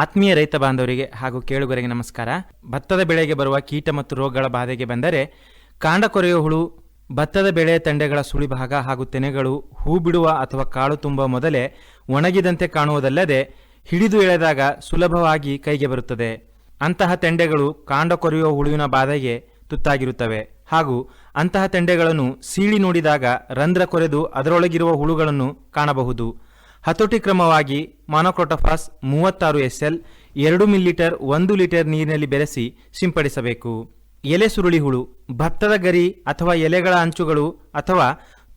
ಆತ್ಮೀಯ ರೈತ ಬಾಂಧವರಿಗೆ ಹಾಗೂ ಕೇಳುಗರಿಗೆ ನಮಸ್ಕಾರ. ಭತ್ತದ ಬೆಳೆಗೆ ಬರುವ ಕೀಟ ಮತ್ತು ರೋಗಗಳ ಬಾಧೆಗೆ ಬಂದರೆ ಕಾಂಡ ಕೊರೆಯುವ ಹುಳು, ಭತ್ತದ ಬೆಳೆ ತಂಡೆಗಳ ಸುಳಿಭಾಗ ಹಾಗೂ ತೆನೆಗಳು, ಹೂ ಬಿಡುವ ಅಥವಾ ಕಾಳು ತುಂಬುವ ಮೊದಲೇ ಒಣಗಿದಂತೆ ಕಾಣುವುದಲ್ಲದೆ ಹಿಡಿದು ಎಳೆದಾಗ ಸುಲಭವಾಗಿ ಕೈಗೆ ಬರುತ್ತದೆ. ಅಂತಹ ತೆಂಡೆಗಳು ಕಾಂಡ ಕೊರೆಯುವ ಹುಳುವಿನ ಬಾಧೆಗೆ ತುತ್ತಾಗಿರುತ್ತವೆ. ಹಾಗೂ ಅಂತಹ ತೆಂಡೆಗಳನ್ನು ಸೀಳಿ ನೋಡಿದಾಗ ರಂಧ್ರ ಕೊರೆದು ಅದರೊಳಗಿರುವ ಹುಳುಗಳನ್ನು ಕಾಣಬಹುದು. ಹತೋಟಿ ಕ್ರಮವಾಗಿ ಮಾನೋಕ್ರೋಟೋಫಾಸ್ ಮೂವತ್ತಾರು ಎಸ್ಎಲ್, ಎರಡು ಮಿಲಿಲೀಟರ್, ಒಂದು ಲೀಟರ್ ನೀರಿನಲ್ಲಿ ಬೆರೆಸಿ ಸಿಂಪಡಿಸಬೇಕು. ಎಲೆ ಸುರುಳಿ ಹುಳು, ಭತ್ತದ ಗರಿ ಅಥವಾ ಎಲೆಗಳ ಅಂಚುಗಳು ಅಥವಾ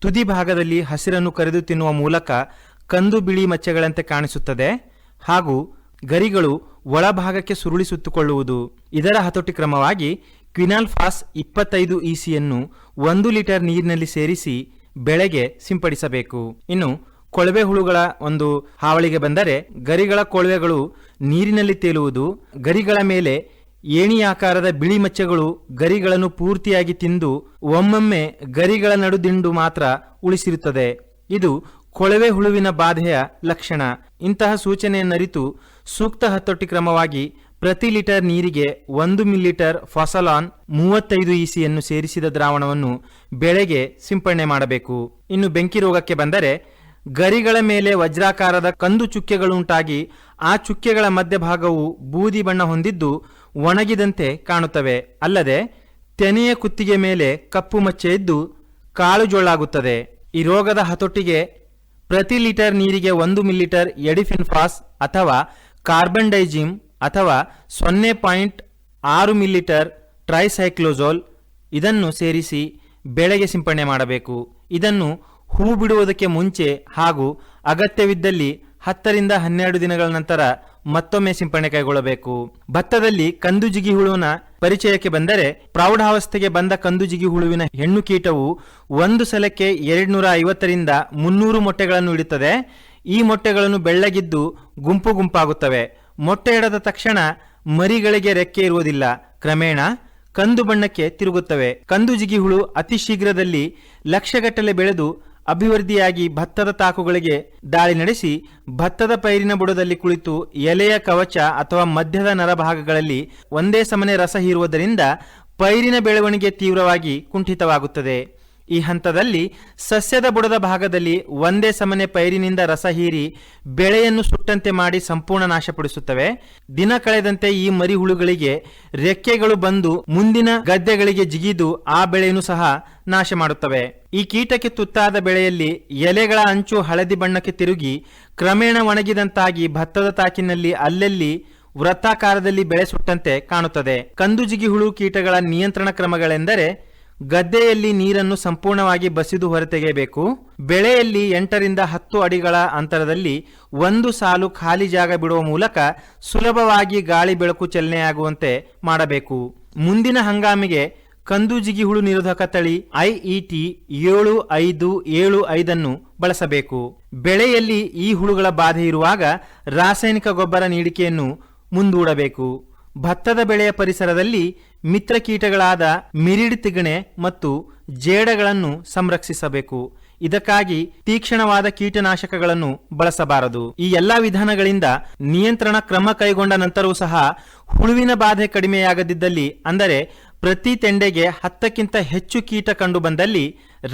ತುದಿ ಭಾಗದಲ್ಲಿ ಹಸಿರನ್ನು ಕರೆದು ತಿನ್ನುವ ಮೂಲಕ ಕಂದು ಬಿಳಿ ಮಚ್ಚೆಗಳಂತೆ ಕಾಣಿಸುತ್ತದೆ ಹಾಗೂ ಗರಿಗಳು ಒಳಭಾಗಕ್ಕೆ ಸುರುಳಿ ಸುತ್ತುಕೊಳ್ಳುವುದು. ಇದರ ಹತೋಟಿ ಕ್ರಮವಾಗಿ ಕ್ವಿನಾಲ್ಫಾಸ್ ಇಪ್ಪತ್ತೈದು ಇಸಿಯನ್ನು ಒಂದು ಲೀಟರ್ ನೀರಿನಲ್ಲಿ ಸೇರಿಸಿ ಬೆಳೆಗೆ ಸಿಂಪಡಿಸಬೇಕು. ಇನ್ನು ಕೊಳವೆ ಹುಳುಗಳ ಒಂದು ಹಾವಳಿಗೆ ಬಂದರೆ ಗರಿಗಳ ಕೊಳವೆಗಳು ನೀರಿನಲ್ಲಿ ತೇಲುವುದು, ಗರಿಗಳ ಮೇಲೆ ಏಣಿ ಆಕಾರದ ಬಿಳಿ ಮಚ್ಚೆಗಳು ಗರಿಗಳನ್ನು ಪೂರ್ತಿಯಾಗಿ ತಿಂದು ಒಮ್ಮೊಮ್ಮೆ ಗರಿಗಳ ನಡುದಿಂಡು ಮಾತ್ರ ಉಳಿಸಿರುತ್ತದೆ. ಇದು ಕೊಳವೆ ಹುಳುವಿನ ಬಾಧೆಯ ಲಕ್ಷಣ. ಇಂತಹ ಸೂಚನೆಯನ್ನರಿತು ಸೂಕ್ತ ಹತೋಟಿ ಕ್ರಮವಾಗಿ ಪ್ರತಿ ಲೀಟರ್ ನೀರಿಗೆ ಒಂದು ಮಿಲಿಲೀಟರ್ ಫಾಸಲಾನ್ ಮೂವತ್ತೈದು ಇಸಿಯನ್ನು ಸೇರಿಸಿದ ದ್ರಾವಣವನ್ನು ಬೆಳೆಗೆ ಸಿಂಪಡಣೆ ಮಾಡಬೇಕು. ಇನ್ನು ಬೆಂಕಿ ರೋಗಕ್ಕೆ ಬಂದರೆ ಗರಿಗಳ ಮೇಲೆ ವಜ್ರಾಕಾರದ ಕಂದು ಚುಕ್ಕೆಗಳುಂಟಾಗಿ ಆ ಚುಕ್ಕೆಗಳ ಮಧ್ಯಭಾಗವು ಬೂದಿ ಬಣ್ಣ ಹೊಂದಿದ್ದು ಒಣಗಿದಂತೆ ಕಾಣುತ್ತವೆ. ಅಲ್ಲದೆ ತೆನೆಯ ಕುತ್ತಿಗೆ ಮೇಲೆ ಕಪ್ಪು ಮಚ್ಚೆ ಇದ್ದು ಕಾಳು ಜೊಳ್ಳಾಗುತ್ತದೆ ಈ ರೋಗದ ಹತೊಟ್ಟಿಗೆ ಪ್ರತಿ ಲೀಟರ್ ನೀರಿಗೆ ಒಂದು ಮಿಲಿಲೀಟರ್ ಎಡಿಫಿನ್ಫಾಸ್ ಅಥವಾ ಕಾರ್ಬನ್ ಡೈಜಿಮ್ ಅಥವಾ ಸೊನ್ನೆ ಪಾಯಿಂಟ್ ಆರು ಮಿಲಿಲೀಟರ್ ಟ್ರೈಸೈಕ್ಲೋಜೋಲ್ ಇದನ್ನು ಸೇರಿಸಿ ಬೆಳೆಗೆ ಸಿಂಪಡಣೆ ಮಾಡಬೇಕು. ಇದನ್ನು ಹೂ ಬಿಡುವುದಕ್ಕೆ ಮುಂಚೆ ಹಾಗೂ ಅಗತ್ಯವಿದ್ದಲ್ಲಿ ಹತ್ತರಿಂದ ಹನ್ನೆರಡು ದಿನಗಳ ನಂತರ ಮತ್ತೊಮ್ಮೆ ಸಿಂಪಡಣೆ ಕೈಗೊಳ್ಳಬೇಕು. ಭತ್ತದಲ್ಲಿ ಕಂದು ಜಿಗಿ ಹುಳುವಿನ ಪರಿಚಯಕ್ಕೆ ಬಂದರೆ ಪ್ರೌಢಾವಸ್ಥೆಗೆ ಬಂದ ಕಂದು ಜಿಗಿ ಹುಳುವಿನ ಹೆಣ್ಣು ಕೀಟವು ಒಂದು ಸಲಕ್ಕೆ ಎರಡ್ನೂರ ಐವತ್ತರಿಂದ ಮುನ್ನೂರು ಮೊಟ್ಟೆಗಳನ್ನು ಇಡುತ್ತದೆ ಈ ಮೊಟ್ಟೆಗಳನ್ನು ಬೆಳ್ಳಗಿದ್ದು ಗುಂಪು ಗುಂಪಾಗುತ್ತವೆ. ಮೊಟ್ಟೆ ಇಡದ ತಕ್ಷಣ ಮರಿಗಳಿಗೆ ರೆಕ್ಕೆ ಇರುವುದಿಲ್ಲ. ಕ್ರಮೇಣ ಕಂದು ಬಣ್ಣಕ್ಕೆ ತಿರುಗುತ್ತವೆ. ಕಂದು ಜಿಗಿ ಹುಳು ಅತಿ ಶೀಘ್ರದಲ್ಲಿ ಲಕ್ಷಗಟ್ಟಲೆ ಬೆಳೆದು ಅಭಿವೃದ್ಧಿಯಾಗಿ ಭತ್ತದ ತಾಕುಗಳಿಗೆ ದಾಳಿ ನಡೆಸಿ ಭತ್ತದ ಪೈರಿನ ಬುಡದಲ್ಲಿ ಕುಳಿತು ಎಲೆಯ ಕವಚ ಅಥವಾ ಮಧ್ಯದ ನರಭಾಗಗಳಲ್ಲಿ ಒಂದೇ ಸಮನೆ ರಸ ಹೀರುವುದರಿಂದ ಪೈರಿನ ಬೆಳವಣಿಗೆ ತೀವ್ರವಾಗಿ ಕುಂಠಿತವಾಗುತ್ತದೆ. ಈ ಹಂತದಲ್ಲಿ ಸಸ್ಯದ ಬುಡದ ಭಾಗದಲ್ಲಿ ಒಂದೇ ಸಮನೆ ಪೈರಿನಿಂದ ರಸ ಹೀರಿ ಬೆಳೆಯನ್ನು ಸುಟ್ಟಂತೆ ಮಾಡಿ ಸಂಪೂರ್ಣ ನಾಶಪಡಿಸುತ್ತವೆ. ದಿನ ಕಳೆದಂತೆ ಈ ಮರಿ ಹುಳುಗಳಿಗೆ ರೆಕ್ಕೆಗಳು ಬಂದು ಮುಂದಿನ ಗದ್ದೆಗಳಿಗೆ ಜಿಗಿದು ಆ ಬೆಳೆಯನ್ನು ಸಹ ನಾಶ ಮಾಡುತ್ತವೆ. ಈ ಕೀಟಕ್ಕೆ ತುತ್ತಾದ ಬೆಳೆಯಲ್ಲಿ ಎಲೆಗಳ ಅಂಚು ಹಳದಿ ಬಣ್ಣಕ್ಕೆ ತಿರುಗಿ ಕ್ರಮೇಣ ಒಣಗಿದಂತಾಗಿ ಭತ್ತದ ತಾಕಿನಲ್ಲಿ ಅಲ್ಲೆಲ್ಲಿ ವೃತ್ತಾಕಾರದಲ್ಲಿ ಬೆಳೆ ಸುಟ್ಟಂತೆ ಕಾಣುತ್ತದೆ. ಕಂದು ಜಿಗಿ ಹುಳು ಕೀಟಗಳ ನಿಯಂತ್ರಣ ಕ್ರಮಗಳೆಂದರೆ ಗದ್ದೆಯಲ್ಲಿ ನೀರನ್ನು ಸಂಪೂರ್ಣವಾಗಿ ಬಸಿದು ಹೊರತೆಗೆಯಬೇಕು. ಬೆಳೆಯಲ್ಲಿ ಎಂಟರಿಂದ ಹತ್ತು ಅಡಿಗಳ ಅಂತರದಲ್ಲಿ ಒಂದು ಸಾಲು ಖಾಲಿ ಜಾಗ ಬಿಡುವ ಮೂಲಕ ಸುಲಭವಾಗಿ ಗಾಳಿ ಬೆಳಕು ಚಲನೆಯಾಗುವಂತೆ ಮಾಡಬೇಕು. ಮುಂದಿನ ಹಂಗಾಮಿಗೆ ಕಂದು ಹುಳು ನಿರೋಧಕ ತಳಿ ಐಇಟಿ ಏಳು ಐದು ಏಳು ಐದನ್ನು ಬಳಸಬೇಕು. ಬೆಳೆಯಲ್ಲಿ ಈ ಹುಳುಗಳ ಬಾಧೆ ಇರುವಾಗ ರಾಸಾಯನಿಕ ಗೊಬ್ಬರ ನೀಡಿಕೆಯನ್ನು ಮುಂದೂಡಬೇಕು. ಭತ್ತದ ಬೆಳೆಯ ಪರಿಸರದಲ್ಲಿ ಮಿತ್ರ ಕೀಟಗಳಾದ ಮಿರಿಡ್ ತಿಗಣೆ ಮತ್ತು ಜೇಡಗಳನ್ನು ಸಂರಕ್ಷಿಸಬೇಕು. ಇದಕ್ಕಾಗಿ ತೀಕ್ಷ್ಣವಾದ ಕೀಟನಾಶಕಗಳನ್ನು ಬಳಸಬಾರದು. ಈ ಎಲ್ಲಾ ವಿಧಾನಗಳಿಂದ ನಿಯಂತ್ರಣ ಕ್ರಮ ಕೈಗೊಂಡ ನಂತರವೂ ಸಹ ಹುಳುವಿನ ಬಾಧೆ ಕಡಿಮೆಯಾಗದಿದ್ದಲ್ಲಿ, ಅಂದರೆ ಪ್ರತಿ ತೆಂಡೆಗೆ ಹತ್ತಕ್ಕಿಂತ ಹೆಚ್ಚು ಕೀಟ ಕಂಡುಬಂದಲ್ಲಿ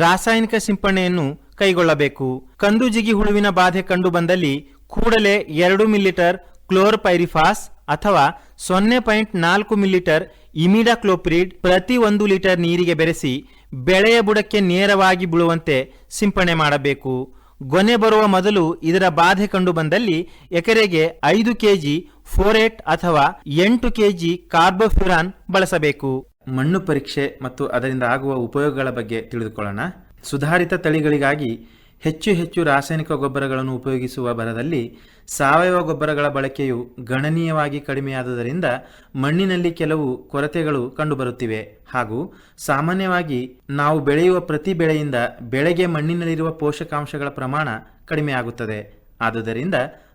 ರಾಸಾಯನಿಕ ಸಿಂಪಡಣೆಯನ್ನು ಕೈಗೊಳ್ಳಬೇಕು. ಕಂದುಜಿಗಿ ಹುಳುವಿನ ಬಾಧೆ ಕಂಡು ಬಂದಲ್ಲಿ ಕೂಡಲೇ ಎರಡು ಮಿಲಿಲೀಟರ್ ಕ್ಲೋರ್ಪೈರಿಫಾಸ್ ಅಥವಾ ಸೊನ್ನೆ ಪಾಯಿಂಟ್ ನಾಲ್ಕು ಮಿಲಿಲೀಟರ್ ಇಮಿಡಾಕ್ಲೋಪ್ರಿಡ್ ಪ್ರತಿ ಒಂದು ಲೀಟರ್ ನೀರಿಗೆ ಬೆರೆಸಿ ಬೆಳೆಯ ಬುಡಕ್ಕೆ ನೇರವಾಗಿ ಬೀಳುವಂತೆ ಸಿಂಪಡಣೆ ಮಾಡಬೇಕು. ಗೊನೆ ಬರುವ ಮೊದಲು ಇದರ ಬಾಧೆ ಕಂಡು ಬಂದಲ್ಲಿ ಎಕರೆಗೆ ಐದು ಕೆಜಿ ಫೋರೇಟ್ ಅಥವಾ ಎಂಟು ಕೆಜಿ ಕಾರ್ಬೋಫ್ಯುರಾನ್ ಬಳಸಬೇಕು. ಮಣ್ಣು ಪರೀಕ್ಷೆ ಮತ್ತು ಅದರಿಂದ ಆಗುವ ಉಪಯೋಗಗಳ ಬಗ್ಗೆ ತಿಳಿದುಕೊಳ್ಳೋಣ. ಸುಧಾರಿತ ತಳಿಗಳಿಗಾಗಿ ಹೆಚ್ಚು ಹೆಚ್ಚು ರಾಸಾಯನಿಕ ಗೊಬ್ಬರಗಳನ್ನು ಉಪಯೋಗಿಸುವ ಬರದಲ್ಲಿ ಸಾವಯವ ಗೊಬ್ಬರಗಳ ಬಳಕೆಯು ಗಣನೀಯವಾಗಿ ಕಡಿಮೆಯಾದುದರಿಂದ ಮಣ್ಣಿನಲ್ಲಿ ಕೆಲವು ಕೊರತೆಗಳು ಕಂಡುಬರುತ್ತಿವೆ. ಹಾಗೂ ಸಾಮಾನ್ಯವಾಗಿ ನಾವು ಬೆಳೆಯುವ ಪ್ರತಿ ಬೆಳೆಯಿಂದ ಬೆಳೆಗೆ ಮಣ್ಣಿನಲ್ಲಿರುವ ಪೋಷಕಾಂಶಗಳ ಪ್ರಮಾಣ ಕಡಿಮೆಯಾಗುತ್ತದೆ. ಆದುದರಿಂದ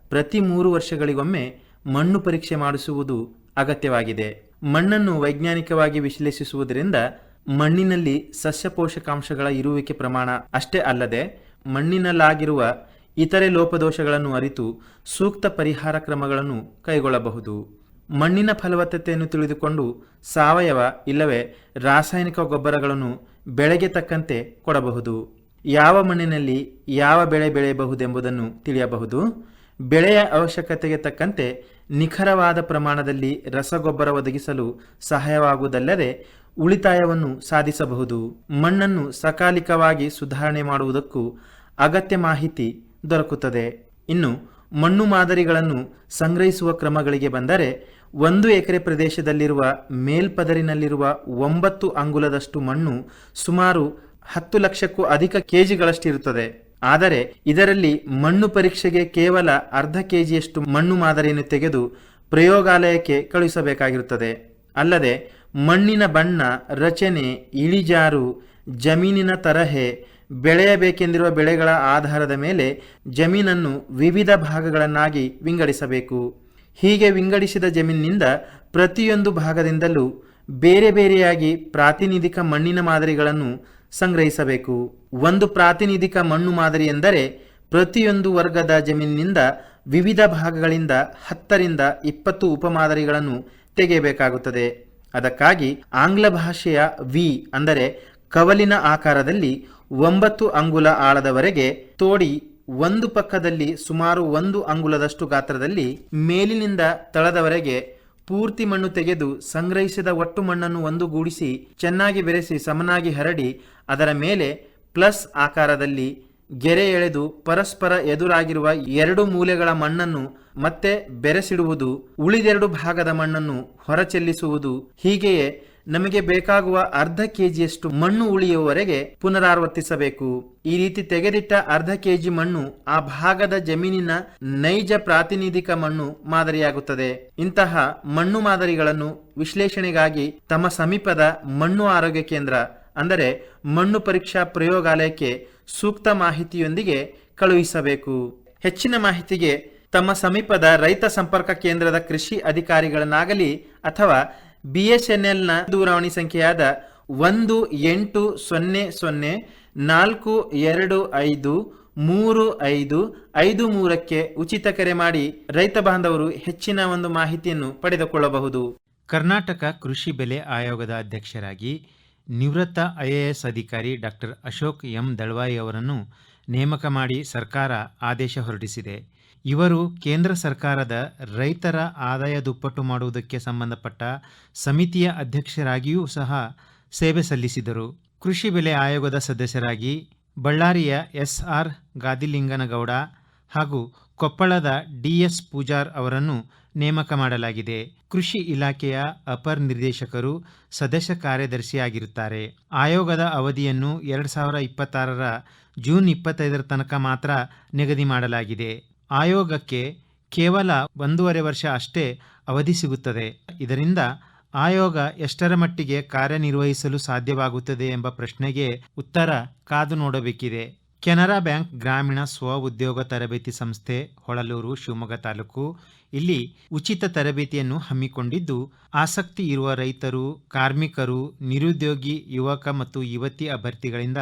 ಪ್ರತಿ ಮೂರು ವರ್ಷಗಳಿಗೊಮ್ಮೆ ಮಣ್ಣು ಪರೀಕ್ಷೆ ಮಾಡಿಸುವುದು ಅಗತ್ಯವಾಗಿದೆ. ಮಣ್ಣನ್ನು ವೈಜ್ಞಾನಿಕವಾಗಿ ವಿಶ್ಲೇಷಿಸುವುದರಿಂದ ಮಣ್ಣಿನಲ್ಲಿ ಸಸ್ಯ ಪೋಷಕಾಂಶಗಳ ಇರುವಿಕೆ ಪ್ರಮಾಣ ಅಷ್ಟೇ ಅಲ್ಲದೆ ಮಣ್ಣಿನಲ್ಲಾಗಿರುವ ಇತರೆ ಲೋಪದೋಷಗಳನ್ನು ಅರಿತು ಸೂಕ್ತ ಪರಿಹಾರ ಕ್ರಮಗಳನ್ನು ಕೈಗೊಳ್ಳಬಹುದು. ಮಣ್ಣಿನ ಫಲವತ್ತತೆಯನ್ನು ತಿಳಿದುಕೊಂಡು ಸಾವಯವ ಇಲ್ಲವೇ ರಾಸಾಯನಿಕ ಗೊಬ್ಬರಗಳನ್ನು ಬೆಳೆಗೆ ತಕ್ಕಂತೆ ಕೊಡಬಹುದು. ಯಾವ ಮಣ್ಣಿನಲ್ಲಿ ಯಾವ ಬೆಳೆ ಬೆಳೆಯಬಹುದೆಂಬುದನ್ನು ತಿಳಿಯಬಹುದು. ಬೆಳೆಯ ಅವಶ್ಯಕತೆಗೆ ತಕ್ಕಂತೆ ನಿಖರವಾದ ಪ್ರಮಾಣದಲ್ಲಿ ರಸಗೊಬ್ಬರ ಒದಗಿಸಲು ಸಹಾಯವಾಗುವುದಲ್ಲದೆ ಉಳಿತಾಯವನ್ನು ಸಾಧಿಸಬಹುದು. ಮಣ್ಣನ್ನು ಸಕಾಲಿಕವಾಗಿ ಸುಧಾರಣೆ ಮಾಡುವುದಕ್ಕೂ ಅಗತ್ಯ ಮಾಹಿತಿ ದೊರಕುತ್ತದೆ. ಇನ್ನು, ಮಣ್ಣು ಮಾದರಿಗಳನ್ನು ಸಂಗ್ರಹಿಸುವ ಕ್ರಮಗಳಿಗೆ ಬಂದರೆ, ಒಂದು ಎಕರೆ ಪ್ರದೇಶದಲ್ಲಿರುವ ಮೇಲ್ಪದರಿನಲ್ಲಿರುವ ಒಂಬತ್ತು ಅಂಗುಲದಷ್ಟು ಮಣ್ಣು ಸುಮಾರು ಹತ್ತು ಲಕ್ಷಕ್ಕೂ ಅಧಿಕ ಕೆಜಿಗಳಷ್ಟಿರುತ್ತದೆ. ಆದರೆ, ಇದರಲ್ಲಿ ಮಣ್ಣು ಪರೀಕ್ಷೆಗೆ ಕೇವಲ ಅರ್ಧ ಕೆಜಿಯಷ್ಟು ಮಣ್ಣು ಮಾದರಿಯನ್ನು ತೆಗೆದು ಪ್ರಯೋಗಾಲಯಕ್ಕೆ ಕಳುಹಿಸಬೇಕಾಗಿರುತ್ತದೆ. ಅಲ್ಲದೆ, ಮಣ್ಣಿನ ಬಣ್ಣ, ರಚನೆ, ಇಳಿಜಾರು, ಜಮೀನಿನ ತರಹೆ ಬೆಳೆಯಬೇಕೆಂದಿರುವ ಬೆಳೆಗಳ ಆಧಾರದ ಮೇಲೆ ಜಮೀನನ್ನು ವಿವಿಧ ಭಾಗಗಳನ್ನಾಗಿ ವಿಂಗಡಿಸಬೇಕು. ಹೀಗೆ ವಿಂಗಡಿಸಿದ ಜಮೀನಿನಿಂದ ಪ್ರತಿಯೊಂದು ಭಾಗದಿಂದಲೂ ಬೇರೆ ಬೇರೆಯಾಗಿ ಪ್ರಾತಿನಿಧಿಕ ಮಣ್ಣಿನ ಮಾದರಿಗಳನ್ನು ಸಂಗ್ರಹಿಸಬೇಕು. ಒಂದು ಪ್ರಾತಿನಿಧಿಕ ಮಣ್ಣು ಮಾದರಿ ಎಂದರೆ ಪ್ರತಿಯೊಂದು ವರ್ಗದ ಜಮೀನಿನಿಂದ ವಿವಿಧ ಭಾಗಗಳಿಂದ ಹತ್ತರಿಂದ ಇಪ್ಪತ್ತು ಉಪಮಾದರಿಗಳನ್ನು ತೆಗೆಯಬೇಕಾಗುತ್ತದೆ. ಅದಕ್ಕಾಗಿ ಆಂಗ್ಲ ಭಾಷೆಯ ವಿ ಅಂದರೆ ಕವಲಿನ ಆಕಾರದಲ್ಲಿ ಒಂಬತ್ತು ಅಂಗುಲ ಆಳದವರೆಗೆ ತೋಡಿ ಒಂದು ಪಕ್ಕದಲ್ಲಿ ಸುಮಾರು ಒಂದು ಅಂಗುಲದಷ್ಟು ಗಾತ್ರದಲ್ಲಿ ಮೇಲಿನಿಂದ ತಳದವರೆಗೆ ಪೂರ್ತಿ ಮಣ್ಣು ತೆಗೆದು ಸಂಗ್ರಹಿಸಿದ ಒಟ್ಟು ಮಣ್ಣನ್ನು ಒಂದುಗೂಡಿಸಿ ಚೆನ್ನಾಗಿ ಬೆರೆಸಿ ಸಮನಾಗಿ ಹರಡಿ ಅದರ ಮೇಲೆ ಪ್ಲಸ್ ಆಕಾರದಲ್ಲಿ ಗೆರೆ ಎಳೆದು ಪರಸ್ಪರ ಎದುರಾಗಿರುವ ಎರಡು ಮೂಲೆಗಳ ಮಣ್ಣನ್ನು ಮತ್ತೆ ಬೆರೆಸಿಡುವುದು, ಉಳಿದೆರಡು ಭಾಗದ ಮಣ್ಣನ್ನು ಹೊರಚೆಲ್ಲಿಸುವುದು ಹೀಗೆಯೇ ನಮಗೆ ಬೇಕಾಗುವ ಅರ್ಧ ಕೆಜಿಯಷ್ಟು ಮಣ್ಣು ಉಳಿಯುವವರೆಗೆ ಪುನರಾವರ್ತಿಸಬೇಕು. ಈ ರೀತಿ ತೆಗೆದಿಟ್ಟ ಅರ್ಧ ಕೆಜಿ ಮಣ್ಣು ಆ ಭಾಗದ ಜಮೀನಿನ ನೈಜ ಪ್ರಾತಿನಿಧಿಕ ಮಣ್ಣು ಮಾದರಿಯಾಗುತ್ತದೆ. ಇಂತಹ ಮಣ್ಣು ಮಾದರಿಗಳನ್ನು ವಿಶ್ಲೇಷಣೆಗಾಗಿ ತಮ್ಮ ಸಮೀಪದ ಮಣ್ಣು ಆರೋಗ್ಯ ಕೇಂದ್ರ, ಅಂದರೆ ಮಣ್ಣು ಪರೀಕ್ಷಾ ಪ್ರಯೋಗಾಲಯಕ್ಕೆ ಸೂಕ್ತ ಮಾಹಿತಿಯೊಂದಿಗೆ ಕಳುಹಿಸಬೇಕು. ಹೆಚ್ಚಿನ ಮಾಹಿತಿಗೆ ತಮ್ಮ ಸಮೀಪದ ರೈತ ಸಂಪರ್ಕ ಕೇಂದ್ರದ ಕೃಷಿ ಅಧಿಕಾರಿಗಳನ್ನಾಗಲಿ ಅಥವಾ ಬಿಎಸ್ಎನ್ಎಲ್ನ ದೂರವಾಣಿ ಸಂಖ್ಯೆಯಾದ ಒಂದು ಎಂಟು ಸೊನ್ನೆ ಸೊನ್ನೆ ನಾಲ್ಕು ಎರಡು ಐದು ಮೂರು ಐದು ಐದು ಮೂರಕ್ಕೆ ಉಚಿತ ಕರೆ ಮಾಡಿ ರೈತ ಬಾಂಧವರು ಹೆಚ್ಚಿನ ಒಂದು ಮಾಹಿತಿಯನ್ನು ಪಡೆದುಕೊಳ್ಳಬಹುದು. ಕರ್ನಾಟಕ ಕೃಷಿ ಬೆಲೆ ಆಯೋಗದ ಅಧ್ಯಕ್ಷರಾಗಿ ನಿವೃತ್ತ ಐಎಎಸ್ ಅಧಿಕಾರಿ ಡಾಕ್ಟರ್ ಅಶೋಕ್ ಎಂ ದಳ್ವಾಯಿ ಅವರನ್ನು ನೇಮಕ ಮಾಡಿ ಸರ್ಕಾರ ಆದೇಶ ಹೊರಡಿಸಿದೆ. ಇವರು ಕೇಂದ್ರ ಸರ್ಕಾರದ ರೈತರ ಆದಾಯ ದುಪ್ಪಟ್ಟು ಮಾಡುವುದಕ್ಕೆ ಸಂಬಂಧಪಟ್ಟ ಸಮಿತಿಯ ಅಧ್ಯಕ್ಷರಾಗಿಯೂ ಸಹ ಸೇವೆ ಸಲ್ಲಿಸಿದರು. ಕೃಷಿ ಬೆಲೆ ಆಯೋಗದ ಸದಸ್ಯರಾಗಿ ಬಳ್ಳಾರಿಯ ಎಸ್ ಆರ್ ಗಾದಿಲಿಂಗನಗೌಡ ಹಾಗೂ ಕೊಪ್ಪಳದ ಡಿಎಸ್ ಪೂಜಾರ್ ಅವರನ್ನು ನೇಮಕ ಮಾಡಲಾಗಿದೆ. ಕೃಷಿ ಇಲಾಖೆಯ ಅಪರ್ ನಿರ್ದೇಶಕರು ಸದಸ್ಯ ಕಾರ್ಯದರ್ಶಿಯಾಗಿರುತ್ತಾರೆ. ಆಯೋಗದ ಅವಧಿಯನ್ನು ಎರಡು ಸಾವಿರ ಇಪ್ಪತ್ತಾರರ ಜೂನ್ ಇಪ್ಪತ್ತೈದರ ತನಕ ಮಾತ್ರ ನಿಗದಿ ಮಾಡಲಾಗಿದೆ. ಆಯೋಗಕ್ಕೆ ಕೇವಲ ಒಂದೂವರೆ ವರ್ಷ ಅಷ್ಟೇ ಅವಧಿ ಸಿಗುತ್ತದೆ. ಇದರಿಂದ ಆಯೋಗ ಎಷ್ಟರ ಮಟ್ಟಿಗೆ ಕಾರ್ಯನಿರ್ವಹಿಸಲು ಸಾಧ್ಯವಾಗುತ್ತದೆ ಎಂಬ ಪ್ರಶ್ನೆಗೆ ಉತ್ತರ ಕಾದು ನೋಡಬೇಕಿದೆ. ಕೆನರಾ ಬ್ಯಾಂಕ್ ಗ್ರಾಮೀಣ ಸ್ವ ಉದ್ಯೋಗ ತರಬೇತಿ ಸಂಸ್ಥೆ, ಹೊಳಲೂರು, ಶಿವಮೊಗ್ಗ ತಾಲೂಕು ಇಲ್ಲಿ ಉಚಿತ ತರಬೇತಿಯನ್ನು ಹಮ್ಮಿಕೊಂಡಿದ್ದು, ಆಸಕ್ತಿ ಇರುವ ರೈತರು, ಕಾರ್ಮಿಕರು, ನಿರುದ್ಯೋಗಿ ಯುವಕ ಮತ್ತು ಯುವತಿ ಅಭ್ಯರ್ಥಿಗಳಿಂದ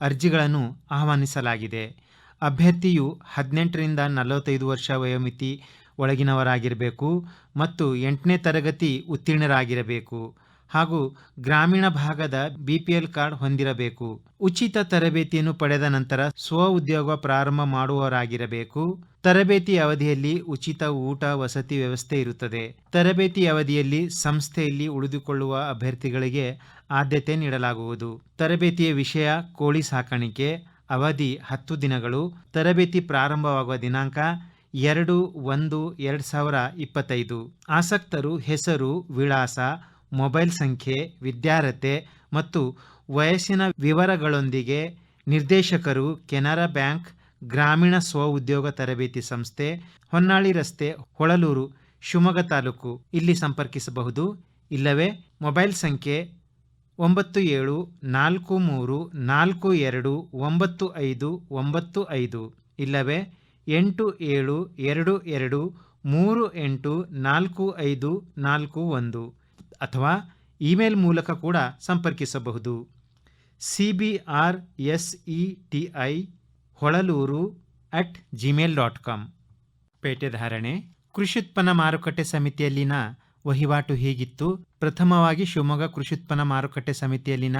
ಅರ್ಜಿಗಳನ್ನು ಆಹ್ವಾನಿಸಲಾಗಿದೆ. ಅಭ್ಯರ್ಥಿಯು ಹದಿನೆಂಟರಿಂದ ನಲವತ್ತೈದು ವರ್ಷ ವಯೋಮಿತಿ ಒಳಗಿನವರಾಗಿರಬೇಕು ಮತ್ತು ಎಂಟನೇ ತರಗತಿ ಉತ್ತೀರ್ಣರಾಗಿರಬೇಕು ಹಾಗೂ ಗ್ರಾಮೀಣ ಭಾಗದ ಬಿ ಪಿ ಎಲ್ ಕಾರ್ಡ್ ಹೊಂದಿರಬೇಕು. ಉಚಿತ ತರಬೇತಿಯನ್ನು ಪಡೆದ ನಂತರ ಸ್ವ ಉದ್ಯೋಗ ಪ್ರಾರಂಭ ಮಾಡುವವರಾಗಿರಬೇಕು. ತರಬೇತಿ ಅವಧಿಯಲ್ಲಿ ಉಚಿತ ಊಟ, ವಸತಿ ವ್ಯವಸ್ಥೆ ಇರುತ್ತದೆ. ತರಬೇತಿ ಅವಧಿಯಲ್ಲಿ ಸಂಸ್ಥೆಯಲ್ಲಿ ಉಳಿದುಕೊಳ್ಳುವ ಅಭ್ಯರ್ಥಿಗಳಿಗೆ ಆದ್ಯತೆ ನೀಡಲಾಗುವುದು. ತರಬೇತಿಯ ವಿಷಯ ಕೋಳಿ ಸಾಕಾಣಿಕೆ ಅವಧಿ ಹತ್ತು ದಿನಗಳು, ತರಬೇತಿ ಪ್ರಾರಂಭವಾಗುವ ದಿನಾಂಕ ಎರಡು ಒಂದು ಎರಡು ಸಾವಿರ ಇಪ್ಪತ್ತೈದು. ಆಸಕ್ತರು ಹೆಸರು, ವಿಳಾಸ, ಮೊಬೈಲ್ ಸಂಖ್ಯೆ, ವಿದ್ಯಾರ್ಹತೆ ಮತ್ತು ವಯಸ್ಸಿನ ವಿವರಗಳೊಂದಿಗೆ ನಿರ್ದೇಶಕರು ಕೆನರಾ ಬ್ಯಾಂಕ್, ಗ್ರಾಮೀಣ ಸ್ವ ಉದ್ಯೋಗ ತರಬೇತಿ ಸಂಸ್ಥೆ, ಹೊನ್ನಾಳಿ ರಸ್ತೆ, ಹೊಳಲೂರು, ಶಿವಮೊಗ್ಗ ತಾಲೂಕು. ಇಲ್ಲಿ ಸಂಪರ್ಕಿಸಬಹುದು. ಇಲ್ಲವೇ, ಮೊಬೈಲ್ ಸಂಖ್ಯೆ ಒಂಬತ್ತು ಏಳು, ನಾಲ್ಕು ಮೂರು, ನಾಲ್ಕು ಎರಡು, ಒಂಬತ್ತು ಐದು ಒಂಬತ್ತು ಐದು ಇಲ್ಲವೇ? ಎಂಟು ಏಳು, ಎರಡು ಎರಡು, ಮೂರು ಎಂಟು, ನಾಲ್ಕು ಐದು, ನಾಲ್ಕು ಒಂದು ಅಥವಾ ಇಮೇಲ್ ಮೂಲಕ ಕೂಡ ಸಂಪರ್ಕಿಸಬಹುದು. C B R S E T I Holalur at Gmail dot com. ಪೇಟೆ ಧಾರಣೆ ಕೃಷಿ ಉತ್ಪನ್ನ ಮಾರುಕಟ್ಟೆ ಸಮಿತಿಯಲ್ಲಿನ ವಹಿವಾಟು ಹೀಗಿತ್ತು. ಪ್ರಥಮವಾಗಿ ಶಿವಮೊಗ್ಗ ಕೃಷಿ ಉತ್ಪನ್ನ ಮಾರುಕಟ್ಟೆ ಸಮಿತಿಯಲ್ಲಿನ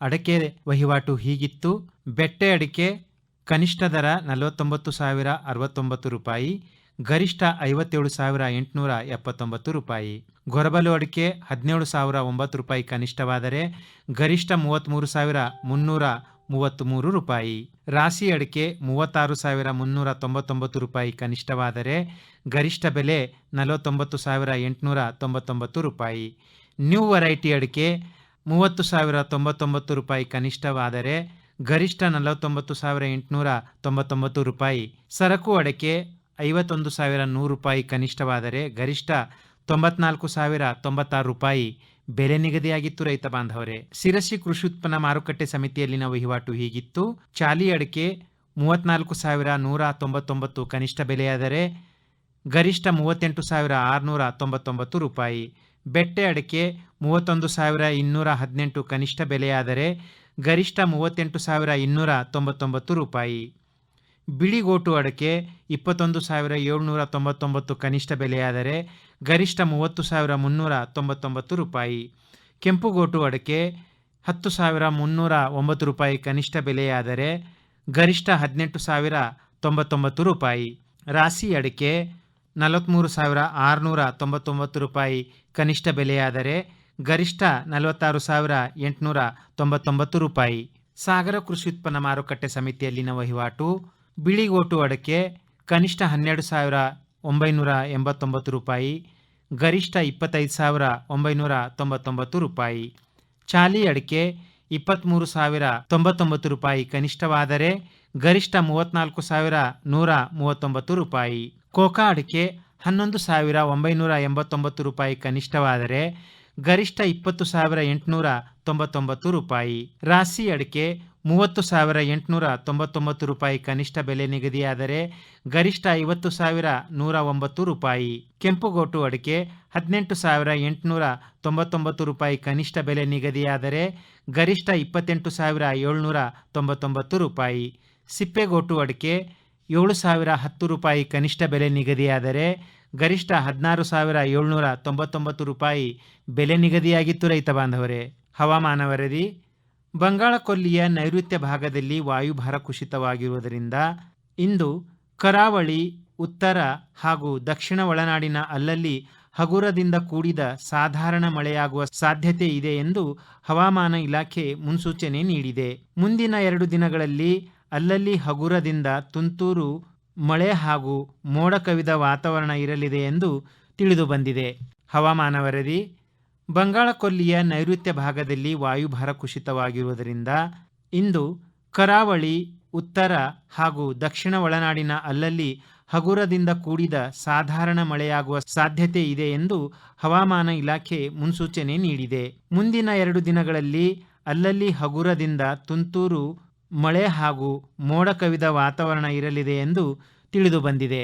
ಅಡಕೆ ವಹಿವಾಟು ಹೀಗಿತ್ತು. ಬೆಟ್ಟೆ ಅಡಿಕೆ ಕನಿಷ್ಠ ದರ ನಲವತ್ತೊಂಬತ್ತು ಸಾವಿರ ಅರವತ್ತೊಂಬತ್ತು ರೂಪಾಯಿ, ಗರಿಷ್ಠ ಐವತ್ತೇಳು ಸಾವಿರ ಎಂಟುನೂರ ಎಪ್ಪತ್ತೊಂಬತ್ತು ರೂಪಾಯಿ. ಗೊರಬಲು ಅಡಿಕೆ ಹದಿನೇಳು ಸಾವಿರ ಒಂಬತ್ತು ರೂಪಾಯಿ ಕನಿಷ್ಠವಾದರೆ, ಗರಿಷ್ಠ ಮೂವತ್ತ್ಮೂರು ಸಾವಿರ ಮುನ್ನೂರ ಮೂವತ್ತ್ಮೂರು ರೂಪಾಯಿ. ರಾಶಿ ಅಡಿಕೆ ಮೂವತ್ತಾರು ಸಾವಿರ ಮುನ್ನೂರ ತೊಂಬತ್ತೊಂಬತ್ತು ರೂಪಾಯಿ ಕನಿಷ್ಠವಾದರೆ ಗರಿಷ್ಠ ಬೆಲೆ ನಲವತ್ತೊಂಬತ್ತು ಸಾವಿರ ಎಂಟುನೂರ ತೊಂಬತ್ತೊಂಬತ್ತು ರೂಪಾಯಿ. ನ್ಯೂ ವೆರೈಟಿ ಅಡಿಕೆ ಮೂವತ್ತು ಸಾವಿರ ತೊಂಬತ್ತೊಂಬತ್ತು ರೂಪಾಯಿ ಕನಿಷ್ಠವಾದರೆ ಗರಿಷ್ಠ ನಲವತ್ತೊಂಬತ್ತು ಸಾವಿರ ಎಂಟುನೂರ ತೊಂಬತ್ತೊಂಬತ್ತು ರೂಪಾಯಿ. ಸರಕು ಅಡಿಕೆ ಐವತ್ತೊಂದು ಸಾವಿರ ನೂರು ರೂಪಾಯಿ ಕನಿಷ್ಠವಾದರೆ ಗರಿಷ್ಠ ತೊಂಬತ್ನಾಲ್ಕು ಸಾವಿರ ತೊಂಬತ್ತಾರು ರೂಪಾಯಿ. ಬೆಲೆ ನಿಗದಿಯಾಗಿತ್ತು ರೈತ ಬಾಂಧವರೇ. ಶಿರಸಿ ಕೃಷಿ ಉತ್ಪನ್ನ ಮಾರುಕಟ್ಟೆ ಸಮಿತಿಯಲ್ಲಿನ ವಹಿವಾಟು ಹೀಗಿತ್ತು. ಚಾಲಿ ಅಡಿಕೆ ಮೂವತ್ನಾಲ್ಕು ಸಾವಿರ ನೂರ ತೊಂಬತ್ತೊಂಬತ್ತು ಕನಿಷ್ಠ ಬೆಲೆಯಾದರೆ ಗರಿಷ್ಠ ಮೂವತ್ತೆಂಟು ಸಾವಿರ ಆರುನೂರ ತೊಂಬತ್ತೊಂಬತ್ತು ರೂಪಾಯಿ. ಬೆಟ್ಟೆ ಅಡಿಕೆ ಮೂವತ್ತೊಂದು ಸಾವಿರ ಇನ್ನೂರ ಹದಿನೆಂಟು ಕನಿಷ್ಠ ಬೆಲೆಯಾದರೆ ಗರಿಷ್ಠ ಮೂವತ್ತೆಂಟು ಸಾವಿರ ಇನ್ನೂರ ತೊಂಬತ್ತೊಂಬತ್ತು ರೂಪಾಯಿ. ಬಿಳಿಗೋಟು ಅಡಕೆ ಇಪ್ಪತ್ತೊಂದು ಸಾವಿರ ಏಳ್ನೂರ ತೊಂಬತ್ತೊಂಬತ್ತು ಕನಿಷ್ಠ ಬೆಲೆಯಾದರೆ ಗರಿಷ್ಠ ಮೂವತ್ತು ಸಾವಿರ ಮುನ್ನೂರ ತೊಂಬತ್ತೊಂಬತ್ತು ರೂಪಾಯಿ. ಕೆಂಪುಗೋಟು ಅಡಕೆ ಹತ್ತು ಸಾವಿರ ಮುನ್ನೂರ ಒಂಬತ್ತು ರೂಪಾಯಿ ಕನಿಷ್ಠ ಬೆಲೆಯಾದರೆ ಗರಿಷ್ಠ ಹದಿನೆಂಟು ಸಾವಿರ ತೊಂಬತ್ತೊಂಬತ್ತು ರೂಪಾಯಿ. ರಾಶಿ ಅಡಿಕೆ ನಲವತ್ತ್ಮೂರು ಸಾವಿರ ಆರುನೂರ ತೊಂಬತ್ತೊಂಬತ್ತು ರೂಪಾಯಿ ಕನಿಷ್ಠ ಬೆಲೆಯಾದರೆ ಗರಿಷ್ಠ ನಲವತ್ತಾರು ಸಾವಿರ ಎಂಟುನೂರ ತೊಂಬತ್ತೊಂಬತ್ತು ರೂಪಾಯಿ. ಸಾಗರ ಕೃಷಿ ಉತ್ಪನ್ನ ಮಾರುಕಟ್ಟೆ ಸಮಿತಿಯಲ್ಲಿನ ವಹಿವಾಟು, ಬಿಳಿಗೋಟು ಅಡಕೆ ಕನಿಷ್ಠ ಹನ್ನೆರಡು ಸಾವಿರ ಒಂಬೈನೂರ ಎಂಬತ್ತೊಂಬತ್ತು ರೂಪಾಯಿ, ಗರಿಷ್ಠ ಇಪ್ಪತ್ತೈದು ಸಾವಿರ ಒಂಬೈನೂರ ತೊಂಬತ್ತೊಂಬತ್ತು ರೂಪಾಯಿ. ಚಾಲಿ ಅಡಿಕೆ ಇಪ್ಪತ್ತ್ಮೂರು ಸಾವಿರ ತೊಂಬತ್ತೊಂಬತ್ತು ರೂಪಾಯಿ ಕನಿಷ್ಠವಾದರೆ ಗರಿಷ್ಠ ಮೂವತ್ತ್ನಾಲ್ಕು ಸಾವಿರ ನೂರ ಮೂವತ್ತೊಂಬತ್ತು ರೂಪಾಯಿ. ಕೋಕಾ ಅಡಿಕೆ ಹನ್ನೊಂದು ಸಾವಿರ ಒಂಬೈನೂರ ಎಂಬತ್ತೊಂಬತ್ತು ರೂಪಾಯಿ ಕನಿಷ್ಠವಾದರೆ ಗರಿಷ್ಠ ಇಪ್ಪತ್ತು ಸಾವಿರ ಎಂಟುನೂರ ತೊಂಬತ್ತೊಂಬತ್ತು ರೂಪಾಯಿ. ರಾಸಿ ಅಡಿಕೆ ಮೂವತ್ತು ಸಾವಿರ ಎಂಟುನೂರ ತೊಂಬತ್ತೊಂಬತ್ತು ರೂಪಾಯಿ ಕನಿಷ್ಠ ಬೆಲೆ ನಿಗದಿಯಾದರೆ ಗರಿಷ್ಠ ಐವತ್ತು ಸಾವಿರ ನೂರ ಒಂಬತ್ತು ರೂಪಾಯಿ. ಕೆಂಪುಗೋಟು ಅಡಿಕೆ ಹದಿನೆಂಟು ಸಾವಿರ ಎಂಟುನೂರ ತೊಂಬತ್ತೊಂಬತ್ತು ರೂಪಾಯಿ ಕನಿಷ್ಠ ಬೆಲೆ ನಿಗದಿಯಾದರೆ ಗರಿಷ್ಠ ಇಪ್ಪತ್ತೆಂಟು ಸಾವಿರ ಏಳ್ನೂರ ತೊಂಬತ್ತೊಂಬತ್ತು ರೂಪಾಯಿ. ಸಿಪ್ಪೆಗೋಟು ಅಡಿಕೆ ಏಳು ಸಾವಿರ ಹತ್ತು ರೂಪಾಯಿ ಕನಿಷ್ಠ ಬೆಲೆ ನಿಗದಿಯಾದರೆ ಗರಿಷ್ಠ ಹದಿನಾರು ಸಾವಿರ ಏಳ್ನೂರ ತೊಂಬತ್ತೊಂಬತ್ತು ರೂಪಾಯಿ ಬೆಲೆ ನಿಗದಿಯಾಗಿತ್ತು ರೈತ ಬಾಂಧವರೇ. ಹವಾಮಾನ ವರದಿ ಬಂಗಾಳ ಕೊಲ್ಲಿಯ ನೈಋತ್ಯ ಭಾಗದಲ್ಲಿ ವಾಯುಭಾರ ಕುಸಿತವಾಗಿರುವುದರಿಂದ ಇಂದು ಕರಾವಳಿ, ಉತ್ತರ ಹಾಗೂ ದಕ್ಷಿಣ ಒಳನಾಡಿನ ಅಲ್ಲಲ್ಲಿ ಹಗುರದಿಂದ ಕೂಡಿದ ಸಾಧಾರಣ ಮಳೆಯಾಗುವ ಸಾಧ್ಯತೆ ಇದೆ ಎಂದು ಹವಾಮಾನ ಇಲಾಖೆ ಮುನ್ಸೂಚನೆ ನೀಡಿದೆ. ಮುಂದಿನ ಎರಡು ದಿನಗಳಲ್ಲಿ ಅಲ್ಲಲ್ಲಿ ಹಗುರದಿಂದ ತುಂತುರು ಮಳೆ ಹಾಗೂ ಮೋಡ ಕವಿದ ವಾತಾವರಣ ಇರಲಿದೆ ಎಂದು ತಿಳಿದುಬಂದಿದೆ. ಹವಾಮಾನ ವರದಿ ಬಂಗಾಳ ಕೊಲ್ಲಿಯ ನೈಋತ್ಯ ಭಾಗದಲ್ಲಿ ವಾಯುಭಾರ ಕುಸಿತವಾಗಿರುವುದರಿಂದ ಇಂದು ಕರಾವಳಿ, ಉತ್ತರ ಹಾಗೂ ದಕ್ಷಿಣ ಒಳನಾಡಿನ ಅಲ್ಲಲ್ಲಿ ಹಗುರದಿಂದ ಕೂಡಿದ ಸಾಧಾರಣ ಮಳೆಯಾಗುವ ಸಾಧ್ಯತೆ ಇದೆ ಎಂದು ಹವಾಮಾನ ಇಲಾಖೆ ಮುನ್ಸೂಚನೆ ನೀಡಿದೆ. ಮುಂದಿನ ಎರಡು ದಿನಗಳಲ್ಲಿ ಅಲ್ಲಲ್ಲಿ ಹಗುರದಿಂದ ತುಂತುರು, ಮಳೆ ಹಾಗೂ ಮೋಡ ಕವಿದ ವಾತಾವರಣ ಇರಲಿದೆ ಎಂದು ತಿಳಿದು ಬಂದಿದೆ.